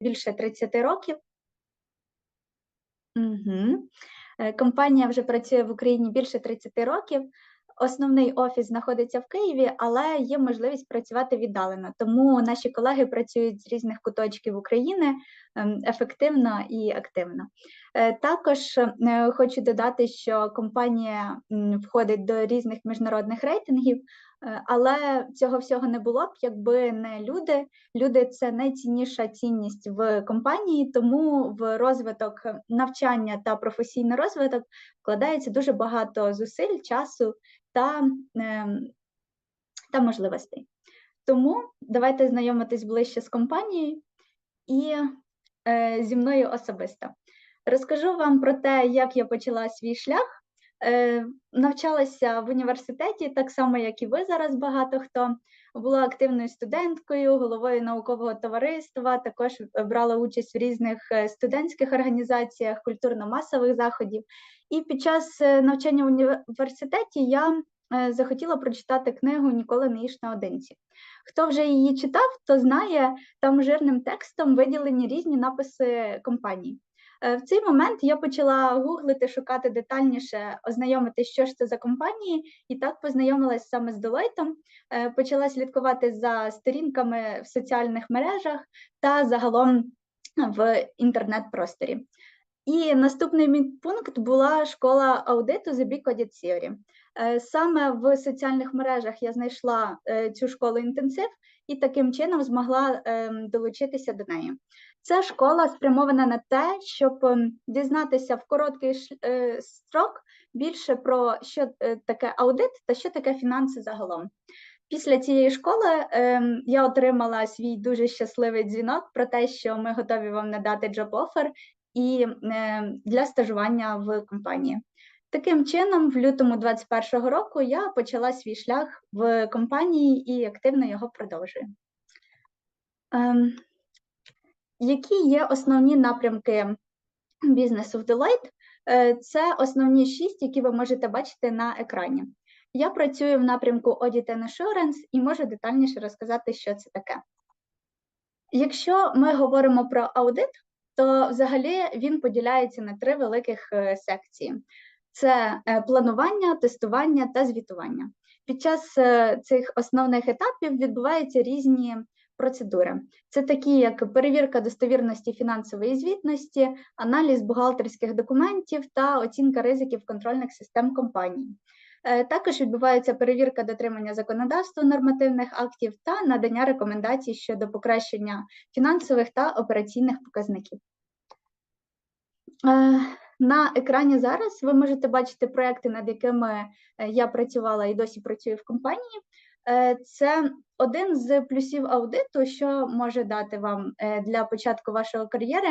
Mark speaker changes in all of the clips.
Speaker 1: більше 30 років. Угу. Компанія вже працює в Україні більше 30 років. Основний офіс знаходиться в Києві, але є можливість працювати віддалено. Тому наші колеги працюють з різних куточків України ефективно і активно. Е, також е, хочу додати, що компанія входить до різних міжнародних рейтингів, е, але цього всього не було б, якби не люди. Люди це найцінніша цінність в компанії, тому в розвиток навчання та професійний розвиток вкладається дуже багато зусиль, часу та, ем, та можливостей. Тому давайте знайомитись ближче з компанією і зі мною особисто. Розкажу вам про те, як я почала свій шлях. Е, Навчалася в університеті, так само, як і ви зараз багато хто. Була активною студенткою, головою наукового товариства, також брала участь в різних е, студентських організаціях, культурно-масових заходів. І під час е, навчання в університеті я е, захотіла прочитати книгу Ніколи не їж наодинці. Хто вже її читав, то знає, там жирним текстом виділені різні написи компаній. Е, в цей момент я почала гуглити, шукати детальніше, ознайомитися, що ж це за компанії, і так познайомилася саме з Deloitte, почала слідкувати за сторінками в соціальних мережах та загалом в інтернет-просторі. І наступний мій пункт була школа аудиту The Big Audit Theory. Е, саме в соціальних мережах я знайшла е, цю школу інтенсив і таким чином змогла ем, долучитися до неї. Ця школа спрямована на те, щоб ем, дізнатися в короткий е, строк більше про що таке аудит та що таке фінанси загалом. Після цієї школи ем, я отримала свій дуже щасливий дзвінок про те, що ми готові вам надати джоб-офер і для стажування в компанії. Таким чином, в лютому 2021 року я почала свій шлях в компанії і активно його продовжую. Ем, які є основні напрямки бізнесу в Deloitte? Е, це основні шість, які ви можете бачити на екрані. Я працюю в напрямку Audit and Assurance і можу детальніше розказати, що це таке. Якщо ми говоримо про аудит, то взагалі він поділяється на три великих е, секції: це е, планування, тестування та звітування. Під час е, цих основних етапів відбуваються різні процедури. Це такі, як перевірка достовірності фінансової звітності, аналіз бухгалтерських документів та оцінка ризиків контрольних систем компанії. Також відбувається перевірка дотримання законодавства нормативних актів та надання рекомендацій щодо покращення фінансових та операційних показників. Е, на екрані зараз ви можете бачити проекти, над якими е, я працювала і досі працюю в компанії. Е, це один з плюсів аудиту, що може дати вам для початку вашої кар'єри,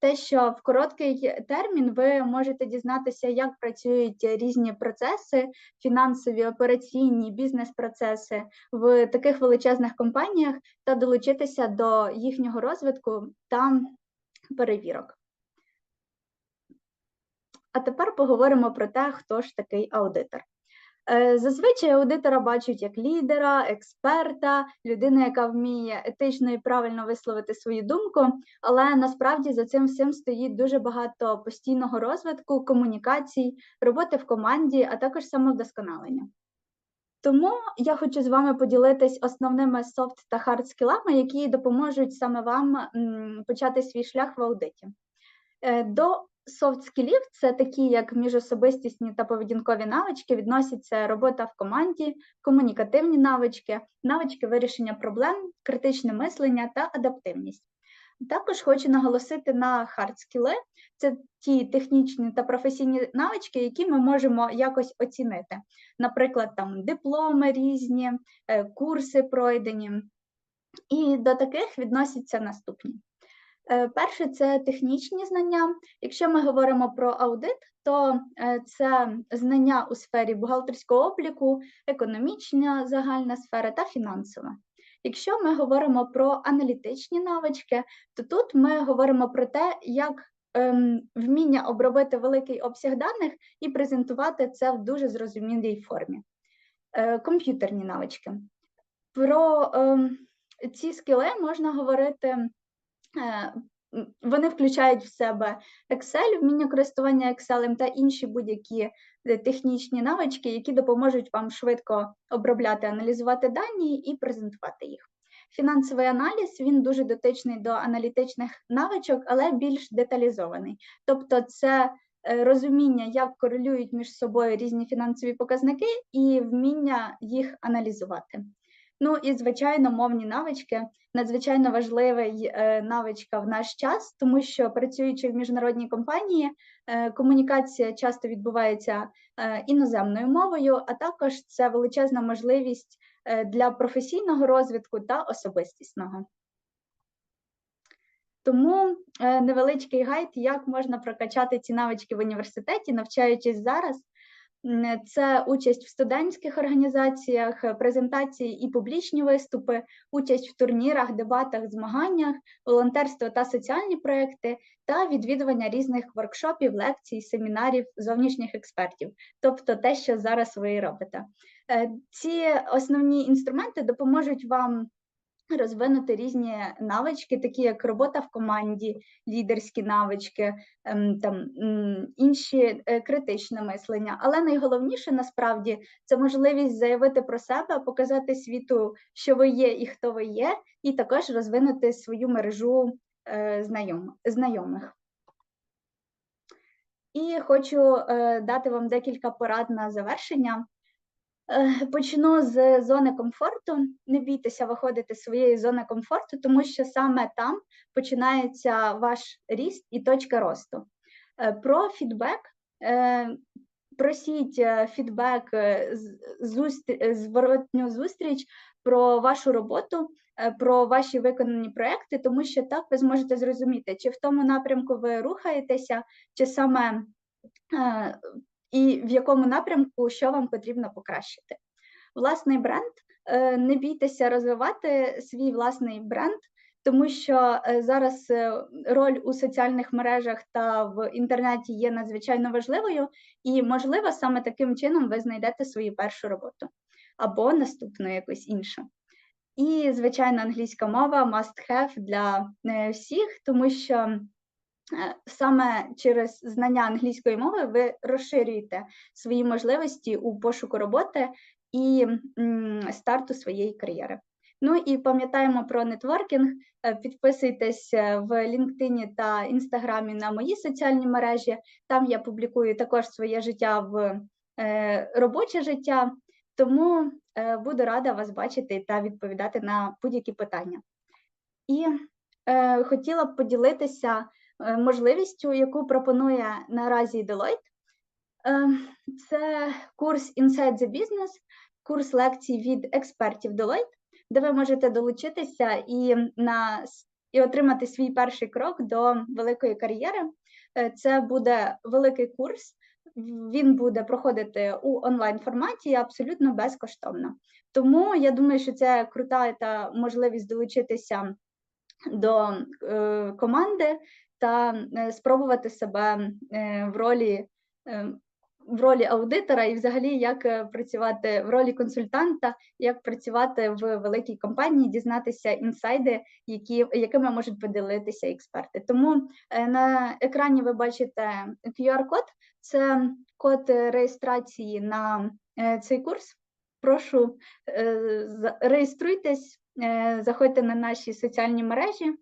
Speaker 1: те, що в короткий термін ви можете дізнатися, як працюють різні процеси, фінансові, операційні, бізнес-процеси в таких величезних компаніях та долучитися до їхнього розвитку та перевірок. А тепер поговоримо про те, хто ж такий аудитор. Е, зазвичай аудитора бачать як лідера, експерта, людину, яка вміє етично і правильно висловити свою думку, але насправді за цим всім стоїть дуже багато постійного розвитку, комунікацій, роботи в команді, а також самовдосконалення. Тому я хочу з вами поділитись основними софт та хард скілами, які допоможуть саме вам почати свій шлях в аудиті. Е, до Софт скілів це такі, як міжособистісні та поведінкові навички, відносяться робота в команді, комунікативні навички, навички вирішення проблем, критичне мислення та адаптивність. Також хочу наголосити на хард-скіли. це ті технічні та професійні навички, які ми можемо якось оцінити. Наприклад, там дипломи різні, е, курси пройдені. І до таких відносяться наступні. Е, перше це технічні знання. Якщо ми говоримо про аудит, то е, це знання у сфері бухгалтерського обліку, економічна загальна сфера та фінансова. Якщо ми говоримо про аналітичні навички, то тут ми говоримо про те, як ем, вміння обробити великий обсяг даних і презентувати це в дуже зрозумілій формі. Е, комп'ютерні навички. Про ем, ці скіли можна говорити Вони включають в себе Excel, вміння користування Excel та інші будь-які е, технічні навички, які допоможуть вам швидко обробляти, аналізувати дані і презентувати їх. Фінансовий аналіз він дуже дотичний до аналітичних навичок, але більш деталізований. Тобто, це е, розуміння, як корелюють між собою різні фінансові показники, і вміння їх аналізувати. Ну і звичайно, мовні навички надзвичайно важливий е, навичка в наш час, тому що працюючи в міжнародній компанії, е, комунікація часто відбувається е, іноземною мовою, а також це величезна можливість для професійного розвитку та особистісного. Тому невеличкий гайд, як можна прокачати ці навички в університеті, навчаючись зараз. Це участь в студентських організаціях, е, презентації і публічні виступи, участь в турнірах, дебатах, змаганнях, волонтерство та соціальні проекти, та відвідування різних воркшопів, лекцій, семінарів зовнішніх експертів, тобто те, що зараз ви робите. Е, Ці основні інструменти допоможуть вам розвинути різні навички, такі як робота в команді, лідерські навички, ем, там інші е, критичне мислення. Але найголовніше насправді це можливість заявити про себе, показати світу, що ви є і хто ви є, і також розвинути свою мережу е, знайомих. І хочу е, дати вам декілька порад на завершення. Е, Почну з зони комфорту. Не бійтеся виходити з своєї зони комфорту, тому що саме там починається ваш ріст і точка росту. Е, Про фідбек. е, Просіть фідбек, зустрі- зворотню зустріч про вашу роботу, про ваші виконані проекти, тому що так ви зможете зрозуміти, чи в тому напрямку ви рухаєтеся, чи саме і в якому напрямку що вам потрібно покращити. Власний бренд. Е, Не бійтеся розвивати свій власний бренд, тому що е, зараз е, роль у соціальних мережах та в інтернеті є надзвичайно важливою, і, можливо, саме таким чином ви знайдете свою першу роботу або наступну якусь іншу. І, звичайно, англійська мова must have для всіх, тому що саме через знання англійської мови ви розширюєте свої можливості у пошуку роботи і старту своєї кар'єри. Ну і пам'ятаємо про нетворкінг. Е, Підписуйтесь е, в LinkedIn та Інстаграмі на мої соціальні мережі. Там я публікую також своє життя в е, робоче життя, тому е, буду рада вас бачити та відповідати на будь-які питання. І е, хотіла б поділитися е, можливістю, яку пропонує наразі Deloitte. Е, Це курс Inside the Business, курс лекцій від експертів Deloitte, де ви можете долучитися і, на, і отримати свій перший крок до великої кар'єри. Е, Це буде великий курс, він буде проходити у онлайн форматі абсолютно безкоштовно. Тому я думаю, що це крута та можливість долучитися до е, команди та е, спробувати себе е, в ролі. е, В ролі аудитора і взагалі як працювати в ролі консультанта, як працювати в великій компанії, дізнатися інсайди, які, якими можуть поділитися експерти. Тому на екрані ви бачите QR-код, це код реєстрації на цей курс. Прошу реєструйтесь, заходьте на наші соціальні мережі.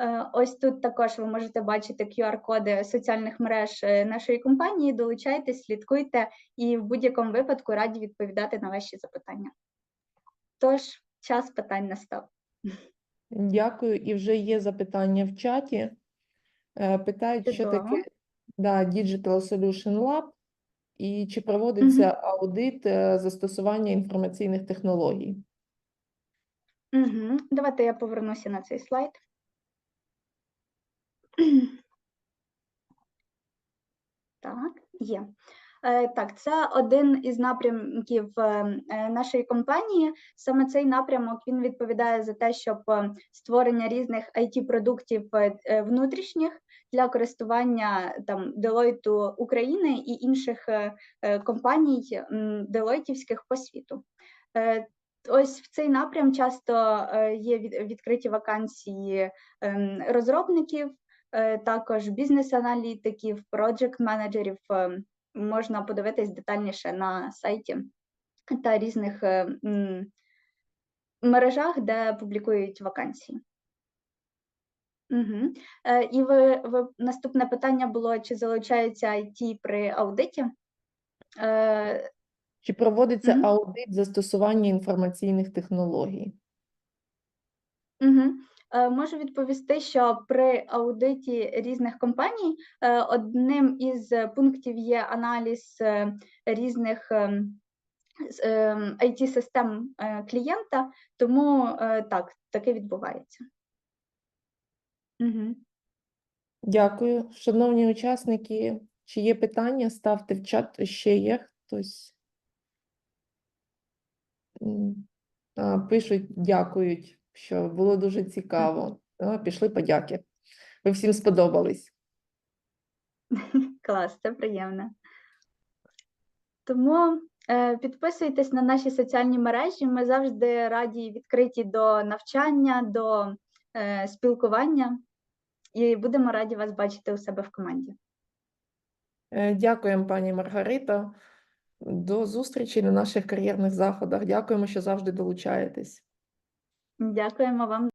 Speaker 1: Е, Ось тут також ви можете бачити QR-коди соціальних мереж е, нашої компанії. Долучайтесь, слідкуйте і в будь-якому випадку раді відповідати на ваші запитання. Тож, час питань настав.
Speaker 2: Дякую. І вже є запитання в чаті. Е, Питають, що таке да, Digital Solution Lab і чи проводиться аудит е, застосування інформаційних технологій.
Speaker 1: Угу. Давайте я повернуся на цей слайд. Так, є. Е, Так, це один із напрямків е, е, нашої компанії. Саме цей напрямок він відповідає за те, щоб створення різних IT-продуктів е, е, внутрішніх для користування там Deloitte України і інших компаній делойтівських по світу. Ось в цей напрям часто є відкриті вакансії ем, розробників, також бізнес-аналітиків, проджект-менеджерів. е, Можна подивитись детальніше на сайті та різних е, мережах, де публікують вакансії. Угу. І ви, ви наступне питання було: чи залучається IT при аудиті? Е,
Speaker 2: Чи проводиться
Speaker 1: Мгм.
Speaker 2: аудит застосування інформаційних технологій?
Speaker 1: Угу. Можу відповісти, що при аудиті різних компаній е, одним із пунктів є аналіз е, різних ем, с- ем, IT-систем е, клієнта, тому е, так, таке відбувається. Угу.
Speaker 2: Дякую. Шановні учасники, чи є питання, ставте в чат, ще є хтось. Пишуть, дякують, що було дуже цікаво. Пішли подяки. Ви всім сподобались.
Speaker 1: Клас, це приємно. Тому е, підписуйтесь на наші соціальні мережі. Ми завжди раді і відкриті до навчання, до е, спілкування, і будемо раді вас бачити у себе в команді.
Speaker 2: Е, Дякуємо, пані Маргарита. До зустрічі на наших кар'єрних заходах. Дякуємо, що завжди долучаєтесь.
Speaker 1: Дякуємо вам.